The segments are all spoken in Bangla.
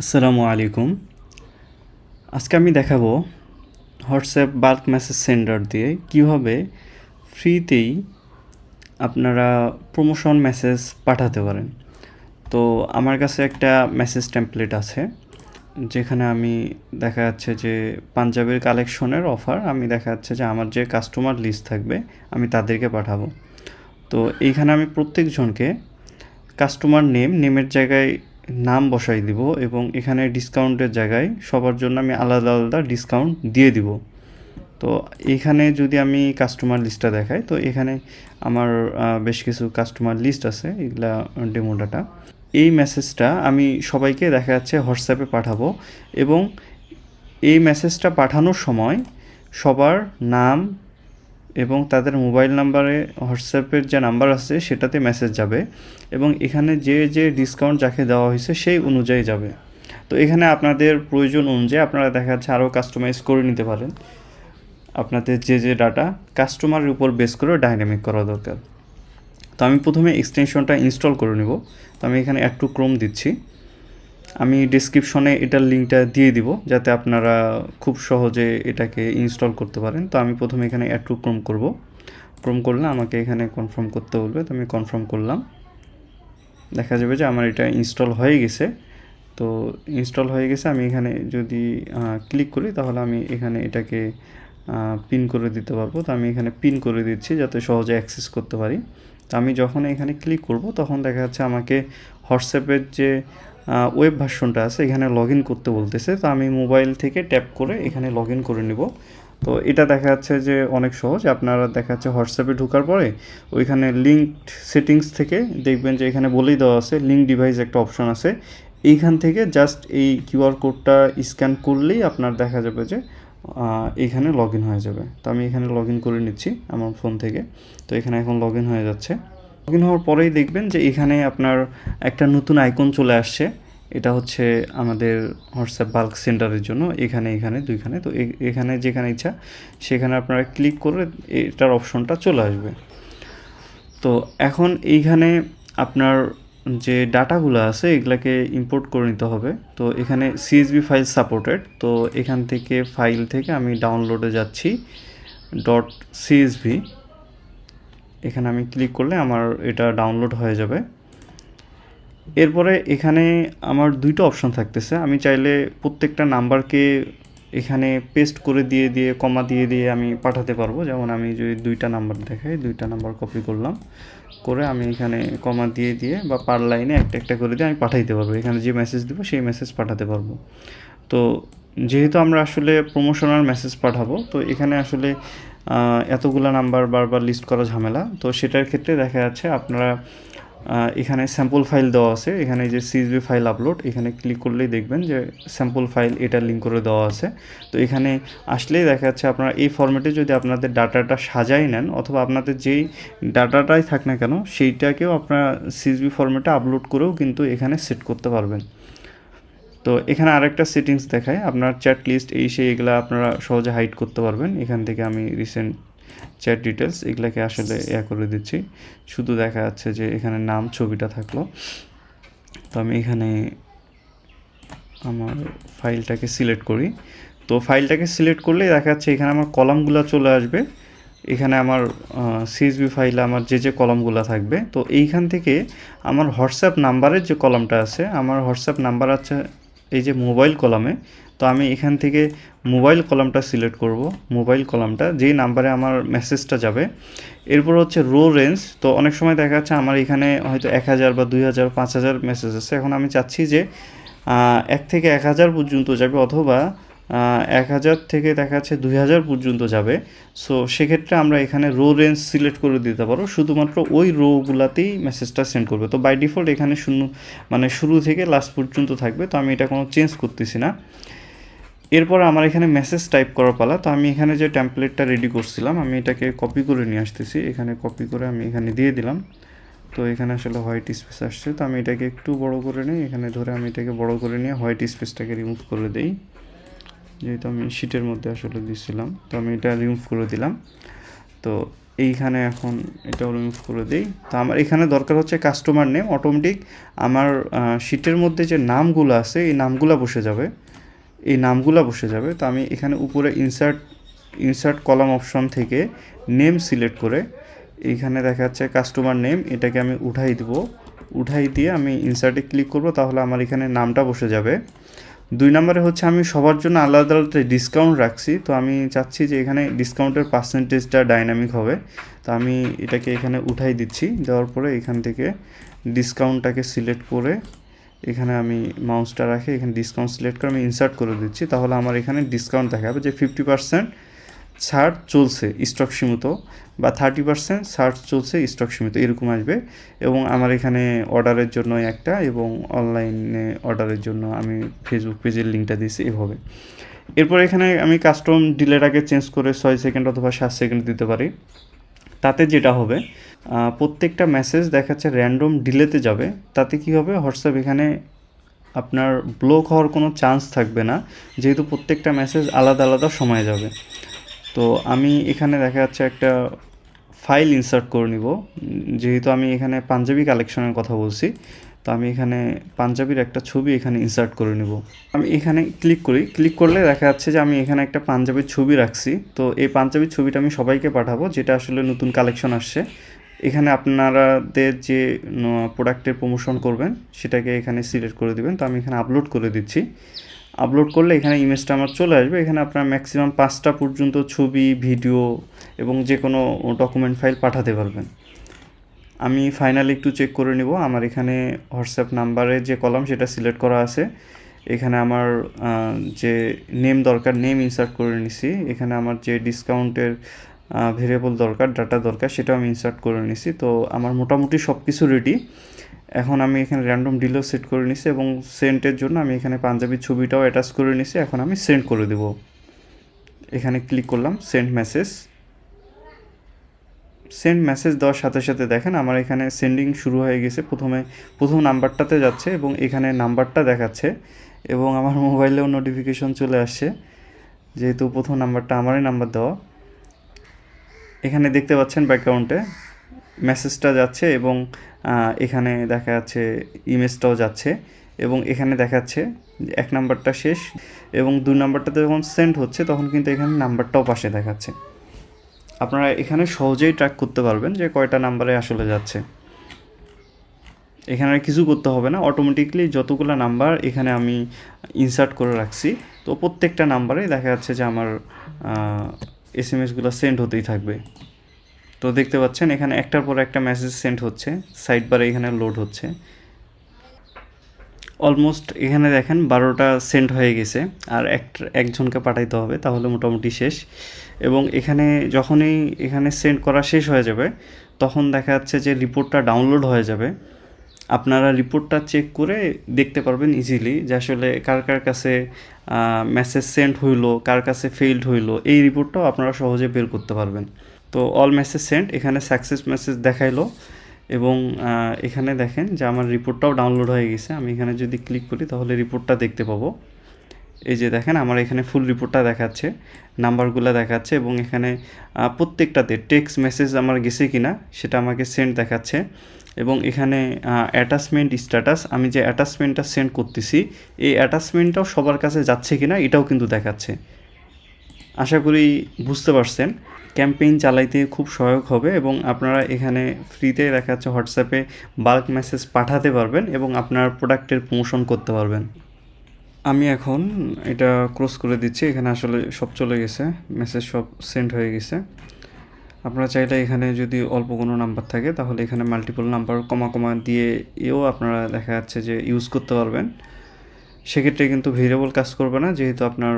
আসসালামু আলাইকুম। আজকে আমি দেখাবো হোয়াটসঅ্যাপ বাল্ক মেসেজ সেন্ডার দিয়ে কীভাবে ফ্রিতেই আপনারা প্রমোশন মেসেজ পাঠাতে পারেন। তো আমার কাছে একটা মেসেজ টেমপ্লেট আছে, যেখানে আমি দেখা যাচ্ছে যে পাঞ্জাবের কালেকশনের অফার, আমি দেখা যাচ্ছে যে আমার যে কাস্টমার লিস্ট থাকবে, আমি তাদেরকে পাঠাবো। তো এইখানে আমি প্রত্যেকজনকে কাস্টমার নেম, নেমের জায়গায় নাম বসাই দিব এবং এখানে ডিসকাউন্টের জায়গায় সবার জন্য আমি আলাদা আলাদা ডিসকাউন্ট দিয়ে দিব। তো এখানে যদি আমি কাস্টমার লিস্টটা দেখাই, তো এখানে আমার বেশ কিছু কাস্টমার লিস্ট আছে, এগুলা ডেমো ডাটা এই মেসেজটা আমি সবাইকে দেখা যাচ্ছে হোয়াটসঅ্যাপে পাঠাবো এবং এই মেসেজটা পাঠানোর সময় সবার নাম এবং তাদের মোবাইল নাম্বারে হোয়াটসঅ্যাপের যে নাম্বার আছে সেটাতে মেসেজ যাবে এবং এখানে যে যে ডিসকাউন্ট যাকে দেওয়া হয়েছে সেই অনুযায়ী যাবে। তো এখানে আপনাদের প্রয়োজন অনুযায়ী আপনারা দেখা যাচ্ছে আরও কাস্টমাইজ করে নিতে পারেন। আপনাদের যে যে ডাটা কাস্টমারের উপর বেস করে ডাইনামিক করা দরকার। তো আমি প্রথমে এক্সটেনশনটা ইনস্টল করে নেব। তো আমি এখানে অ্যাড টু ক্রোম দিচ্ছি। আমি ডিসক্রিপশনে এটার লিঙ্কটা দিয়ে দিব, যাতে আপনারা খুব সহজে এটাকে ইনস্টল করতে পারেন। তো আমি প্রথমে এখানে অ্যাড টু ক্রোম করব। ক্রোম করলে আমাকে এখানে কনফার্ম করতে বলবে, তো আমি কনফার্ম করলাম। দেখা যাবে যে আমার এটা ইনস্টল হয়ে গেছে। তো ইনস্টল হয়ে গেছে, আমি এখানে যদি ক্লিক করি, তাহলে আমি এখানে এটাকে পিন করে দিতে পারব। তো আমি এখানে পিন করে দিচ্ছি, যাতে সহজে অ্যাক্সেস করতে পারি। তো আমি যখন এখানে ক্লিক করব, তখন দেখা যাচ্ছে আমাকে হোয়াটসঅ্যাপের যে ওয়েব ভার্সনটা আছে, এখানে লগ করতে বলতেছে। তো আমি মোবাইল থেকে ট্যাপ করে এখানে লগ করে নিব। তো এটা দেখা যাচ্ছে যে, অনেক সহজ। আপনারা দেখা যাচ্ছে হোয়াটসঅ্যাপে ঢোকার পরে, ওইখানে লিঙ্ক সেটিংস থেকে দেখবেন যে, এখানে বলেই দেওয়া আছে লিঙ্ক ডিভাইস একটা অপশন আছে। এইখান থেকে জাস্ট এই কিউআর কোডটা স্ক্যান করলেই আপনার দেখা যাবে যে আহ, এইখানে লগ হয়ে যাবে। তো আমি এখানে লগ করে নিচ্ছি আমার ফোন থেকে। তো এখানে এখন লগ হয়ে যাচ্ছে। লগ হওয়ার পরেই দেখবেন যে এখানে আপনার একটা নতুন আইকন চলে আসছে। এটা হচ্ছে আমাদের হোয়াটসঅ্যাপ বাল্ক সেন্টারের জন্য। এখানে এখানে দুইখানে। তো এখানে যেখানে ইচ্ছা সেখানে আপনারা ক্লিক করে এটার অপশনটা চলে আসবে। তো এখন এইখানে আপনার যে ডাটাগুলো আছে, এগুলাকে ইম্পোর্ট করে নিতে হবে। তো এখানে সিএসবি ফাইল সাপোর্টেড তো এখান থেকে ফাইল থেকে আমি ডাউনলোডে যাচ্ছি ডট সিএসভি এখানে আমি ক্লিক করলে আমার এটা ডাউনলোড হয়ে যাবে। এরপরে এখানে আমার দুইটা অপশন থাকতেছে। আমি চাইলে প্রত্যেকটা নাম্বারকে এখানে পেস্ট করে দিয়ে দিয়ে কমা দিয়ে দিয়ে আমি পাঠাতে পারব। যেমন আমি যদি দুইটা নাম্বার দেখাই, দুইটা নাম্বার কপি করলাম, করে আমি এখানে কমা দিয়ে দিয়ে বা পার লাইনে একটা একটা করে দিয়ে আমি পাঠাইতে পারব। এখানে যে মেসেজ দেবো, সেই মেসেজ পাঠাতে পারব। তো যেহেতু আমরা আসলে প্রমোশনাল মেসেজ পাঠাবো, তো এখানে আসলে এতগুলা নাম্বার বারবার লিস্ট করা ঝামেলা। তো সেটার ক্ষেত্রে দেখা যাচ্ছে আপনারা এখানে স্যাম্পল ফাইল দেওয়া আছে। এখানে যে সিএসবি ফাইল আপলোড এখানে ক্লিক করলেই দেখবেন যে স্যাম্পল ফাইল এটা লিঙ্ক করে দেওয়া আছে। তো এখানে আসলেই দেখা যাচ্ছে আপনারা এই ফরম্যাটে যদি আপনাদের ডাটাটা সাজাই নেন অথবা আপনাদের যেই ডাটাটাই থাক না কেন, সেইটাকেও আপনারা সিএসবি ফরম্যাটে আপলোড করেও কিন্তু এখানে সেট করতে পারবেন। তো এখানে আরেকটা সেটিংস দেখায়। আপনার চ্যাট লিস্ট এই সেই এগুলা আপনারা সহজে হাইড করতে পারবেন। এখান থেকে আমি রিসেন্ট চ্যাট ডিটেলস এগুলাকে আসলে ইয়া করে দিচ্ছি। শুধু দেখা যাচ্ছে যে এখানে নাম, ছবিটা থাকল। তো আমি এখানে আমার ফাইলটাকে সিলেক্ট করি। তো ফাইলটাকে সিলেক্ট করলে দেখা যাচ্ছে এখানে আমার কলামগুলো চলে আসবে। এখানে আমার সিএসবি ফাইলে আমার যে যে কলামগুলো থাকবে। তো এইখান থেকে আমার হোয়াটসঅ্যাপ নাম্বারের যে কলামটা আছে, আমার হোয়াটসঅ্যাপ নাম্বার আছে এই যে মোবাইল কলামে। তো আমি এখান থেকে মোবাইল কলামটা সিলেক্ট করব। মোবাইল কলামটা যেই নাম্বারে আমার মেসেজটা যাবে। এরপর হচ্ছে রো রেঞ্জ তো অনেক সময় দেখা যাচ্ছে আমার এখানে হয়তো এক হাজার বা দুই হাজার, পাঁচ হাজার মেসেজ আছে। এখন আমি চাচ্ছি যে এক থেকে এক হাজার পর্যন্ত যাবে অথবা এক হাজার থেকে দেখা যাচ্ছে দুই হাজার পর্যন্ত যাবে। সো সেক্ষেত্রে আমরা এখানে রো রেঞ্জ সিলেক্ট করে দিতে পারো। শুধুমাত্র ওই রোগুলাতেই মেসেজটা সেন্ড করবে। তো বাই ডিফল্ট এখানে শূন্য মানে শুরু থেকে লাস্ট পর্যন্ত থাকবে। তো আমি এটা কোনো চেঞ্জ করতেছি না। এরপর আমার এখানে মেসেজ টাইপ করার পালা। তো আমি এখানে যে টেমপ্লেটটা রেডি করছিলাম, আমি এটাকে কপি করে নিয়ে আসতেছি। এখানে কপি করে আমি এখানে দিয়ে দিলাম। তো এখানে আসলে হোয়াইট স্পেস আসছে। তো আমি এটাকে একটু বড় করে নিই। এখানে ধরে আমি এটাকে বড় করে নিয়ে হোয়াইট স্পেসটাকে রিমুভ করে দেই। যেহেতু আমি শিটের মধ্যে আসলে দিছিলাম, তো আমি এটা রিমুভ করে দিলাম। তো এইখানে এখন এটাও রিমুভ করে দিই। তো আমার এখানে দরকার হচ্ছে কাস্টমার নেম অটোমেটিক আমার শিটের মধ্যে যে নামগুলো আছে, এই নামগুলো বসে যাবে। এই নামগুলো বসে যাবে। তো আমি এখানে উপরে ইনসার্ট ইনসার্ট কলাম অপশন থেকে নেম সিলেক্ট করে এইখানে দেখা যাচ্ছে কাস্টমার নেম এটাকে আমি উঠাই দিব। উঠাই দিয়ে আমি ইনসার্টে ক্লিক করব, তাহলে আমার এখানে নামটা বসে যাবে। দুই নম্বরে হচ্ছে আমি সবার জন্য আলাদা আলাদা ডিসকাউন্ট রাখছি। তো আমি চাচ্ছি যে এখানে ডিসকাউন্টের পার্সেন্টেজটা ডাইনামিক হবে। তো আমি এটাকে এখানে উঠাই দিচ্ছি। দেওয়ার পরে এখান থেকে ডিসকাউন্টটাকে সিলেক্ট করে এখানে আমি মাউসটা রাখে, এখানে ডিসকাউন্ট সিলেক্ট করে আমি ইনসার্ট করে দিচ্ছি। তাহলে আমার এখানে ডিসকাউন্ট দেখাবে যে ফিফটি পার্সেন্ট ছাড় চলছে স্টক সীমিত বা থার্টি পার্সেন্ট ছাড় চলছে স্টক সীমিত, এরকম আসবে। এবং আমার এখানে অর্ডারের জন্য একটা এবং অনলাইনে অর্ডারের জন্য আমি ফেসবুক পেজের লিঙ্কটা দিয়েছি এভাবে। এরপর এখানে আমি কাস্টম ডিলেটাকে চেঞ্জ করে ছয় সেকেন্ড অথবা সাত সেকেন্ড দিতে পারি। তাতে যেটা হবে প্রত্যেকটা মেসেজ দেখাচ্ছে র্যান্ডম ডিলেতে যাবে। তাতে কি হবে? হোয়াটসঅ্যাপ এখানে আপনার ব্লক হওয়ার কোনো চান্স থাকবে না। যেহেতু প্রত্যেকটা মেসেজ আলাদা আলাদা সময়ে যাবে। তো আমি এখানে দেখা যাচ্ছে একটা ফাইল ইনসার্ট করে নিব। যেহেতু আমি এখানে পাঞ্জাবি কালেকশনের কথা বলছি, তো আমি এখানে পাঞ্জাবির একটা ছবি এখানে ইনসার্ট করে নিব। আমি এখানে ক্লিক করি। ক্লিক করলে দেখা যাচ্ছে যে আমি এখানে একটা পাঞ্জাবির ছবি রাখছি। তো এই পাঞ্জাবির ছবিটা আমি সবাইকে পাঠাবো, যেটা আসলে নতুন কালেকশন আসছে। এখানে আপনারাদের যে প্রোডাক্টের প্রমোশন করবেন, সেটাকে এখানে সিলেক্ট করে দিবেন। তো আমি এখানে আপলোড করে দিচ্ছি। আপলোড করলে এখানে ইমেজটা আমার চলে আসবে। এখানে আপনার ম্যাক্সিমাম পাঁচটা পর্যন্ত ছবি ভিডিও এবং যে কোনো ডকুমেন্ট ফাইল পাঠাতে পারবেন। আমি ফাইনালি একটু চেক করে নিব। আমার এখানে হোয়াটসঅ্যাপ নাম্বারে যে কলাম সেটা সিলেক্ট করা আছে। এখানে আমার যে নেম দরকার নেম ইনসার্ট করে নিছি। এখানে আমার যে ডিসকাউন্টের ভেরিয়েবল দরকার ডাটা দরকার, সেটাও আমি ইনসার্ট করে নিছি। তো আমার মোটামুটি সব কিছু রেডি এখন আমি এখানে র্যান্ডম ডিলও সেট করে নিছি এবং সেন্টের জন্য আমি এখানে পাঞ্জাবি ছবিটাও অ্যাটাচ করে নিছি। এখন আমি সেন্ড করে দেব। এখানে ক্লিক করলাম সেন্ড মেসেজ সেন্ড মেসেজ দেওয়ার সাথে সাথে দেখেন আমার এখানে সেন্ডিং শুরু হয়ে গেছে। প্রথমে, প্রথম নাম্বারটাতে যাচ্ছে এবং এখানে নাম্বারটা দেখাচ্ছে এবং আমার মোবাইলেও নোটিফিকেশন চলে আসছে। যেহেতু প্রথম নাম্বারটা আমারই নাম্বার দেওয়া। এখানে দেখতে পাচ্ছেন ব্যাকগ্রাউন্ডে মেসেজটা যাচ্ছে এবং এখানে দেখা যাচ্ছে ইমেজটাও যাচ্ছে এবং এখানে দেখাচ্ছে এক নাম্বারটা শেষ এবং দুই নাম্বারটাতে যখন সেন্ড হচ্ছে তখন কিন্তু এখানে নাম্বারটাও পাশে দেখাচ্ছে আপনারা এখানে সহজেই ট্র্যাক করতে পারবেন যে কয়টা নাম্বারে আসলে যাচ্ছে। এখানে আর কিছু করতে হবে না অটোমেটিকলি যতগুলো নাম্বার এখানে আমি ইনসার্ট করে রাখছি, তো প্রত্যেকটা নাম্বারে দেখা যাচ্ছে যে আমার এস এম এসগুলো সেন্ড হতেই থাকবে। তো দেখতে পাচ্ছেন, এখানে একটার পর একটা মেসেজ সেন্ড হচ্ছে সাইড বারে এখানে লোড হচ্ছে। অলমোস্ট এখানে দেখেন বারোটা সেন্ড হয়ে গেছে, আর এক, একজনকে পাঠাইতে হবে, তাহলে মোটামুটি শেষ। এবং এখানে যখনই এখানে সেন্ড করা শেষ হয়ে যাবে, তখন দেখা যাচ্ছে যে রিপোর্টটা ডাউনলোড হয়ে যাবে। আপনারা রিপোর্টটা চেক করে দেখতে পারবেন ইজিলি যে আসলে কার কার কাছে মেসেজ সেন্ড হইল, কার কাছে ফেইল্ড হইল, এই রিপোর্টটাও আপনারা সহজে বের করতে পারবেন। তো অল মেসেজ সেন্ড এখানে সাকসেস মেসেজ দেখাইলো এবং এখানে দেখেন যে আমার রিপোর্টটাও ডাউনলোড হয়ে গেছে। আমি এখানে যদি ক্লিক করি তাহলে রিপোর্টটা দেখতে পাবো। এই যে দেখেন, আমার এখানে ফুল রিপোর্টটা দেখাচ্ছে নাম্বারগুলো দেখাচ্ছে এবং এখানে প্রত্যেকটাতে টেক্সট মেসেজ আমার গেছে কিনা সেটা আমাকে সেন্ড দেখাচ্ছে এবং এখানে অ্যাটাচমেন্ট স্ট্যাটাস আমি যে অ্যাটাচমেন্টটা সেন্ড করতেছি, এই অ্যাটাচমেন্টটাও সবার কাছে যাচ্ছে কিনা এটাও কিন্তু দেখাচ্ছে। আশা করি বুঝতে পারছেন ক্যাম্পেইন চালাইতে খুব সহায়ক হবে এবং আপনারা এখানে ফ্রিতে দেখা যাচ্ছে হোয়াটসঅ্যাপে বাল্ক মেসেজ পাঠাতে পারবেন এবং আপনার প্রোডাক্টের প্রমোশন করতে পারবেন। আমি এখন এটা ক্রস করে দিচ্ছি, এখানে আসলে সব চলে গেছে মেসেজ সব সেন্ড হয়ে গেছে। আপনারা চাইলে এখানে যদি অল্প কোনো নাম্বার থাকে, তাহলে এখানে মাল্টিপল নাম্বার কমা কমা দিয়ে এও আপনারা দেখা যাচ্ছে যে ইউজ করতে পারবেন। সেক্ষেত্রে কিন্তু ভেরিয়েবল কাজ করবে না, যেহেতু আপনার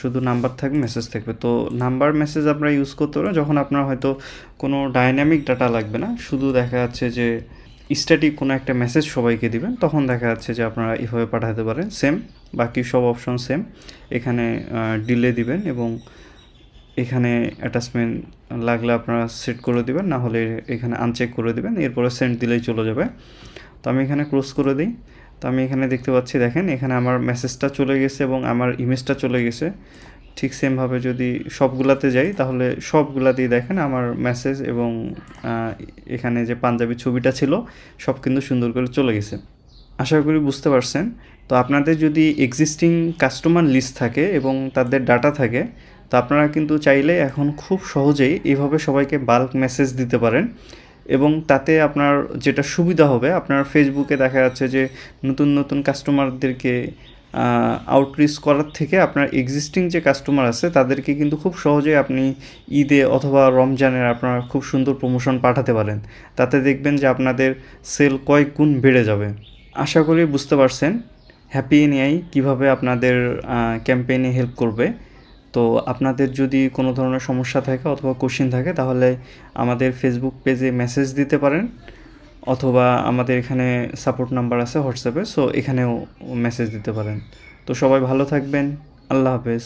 শুধু নাম্বার থাকবে মেসেজ থাকবে। তো নাম্বার মেসেজ আপনারা ইউজ করতে পারেন যখন আপনার হয়তো কোনো ডাইনামিক ডাটা লাগবে না, শুধু দেখা যাচ্ছে যে স্ট্যাটিক কোনো একটা মেসেজ সবাইকে দিবেন, তখন দেখা যাচ্ছে যে আপনারা এভাবে পাঠাতে পারেন সেম বাকি সব অপশন সেম এখানে ডিলে দিবেন এবং এখানে অ্যাটাচমেন্ট লাগলে আপনারা সেট করে দিবেন, না হলে এখানে আনচেক করে দিবেন, এরপরে সেন্ড দিলেই চলে যাবে। তো আমি এখানে ক্লোজ করে দিই। তো আমি এখানে দেখতে পাচ্ছি, দেখেন এখানে আমার মেসেজটা চলে গেছে এবং আমার ইমেজটা চলে গেছে। ঠিক সেমভাবে যদি সবগুলাতে যাই, তাহলে সবগুলাতেই দেখেন আমার মেসেজ এবং এখানে যে পাঞ্জাবি ছবিটা ছিল, সব কিন্তু সুন্দর করে চলে গেছে। আশা করি বুঝতে পারছেন। তো আপনাদের যদি এক্সিস্টিং কাস্টমার লিস্ট থাকে এবং তাদের ডাটা থাকে, তো আপনারা কিন্তু চাইলে এখন খুব সহজেই এইভাবে সবাইকে বাল্ক মেসেজ দিতে পারেন এবং তাতে আপনার যেটা সুবিধা হবে, আপনার ফেসবুকে দেখা যাচ্ছে যে নতুন নতুন কাস্টমারদেরকে আউটরিচ করার থেকে আপনার এক্সিস্টিং যে কাস্টমার আছে, তাদেরকে কিন্তু খুব সহজেই আপনি ঈদে অথবা রমজানের আপনার খুব সুন্দর প্রমোশন পাঠাতে পারেন। তাতে দেখবেন যে আপনাদের সেল কয়েক গুণ বেড়ে যাবে। আশা করি বুঝতে পারছেন হ্যাপি নিয়াই কীভাবে আপনাদের ক্যাম্পেইনে হেল্প করবে। তো আপনাদের যদি কোনো ধরনের সমস্যা থাকে অথবা কোশ্চিন থাকে, তাহলে আমাদের ফেসবুক পেজে মেসেজ দিতে পারেন। অথবা আমাদের এখানে সাপোর্ট নাম্বার আছে হোয়াটসঅ্যাপে সো এখানেও মেসেজ দিতে পারেন। তো সবাই ভালো থাকবেন, আল্লাহ হাফেজ।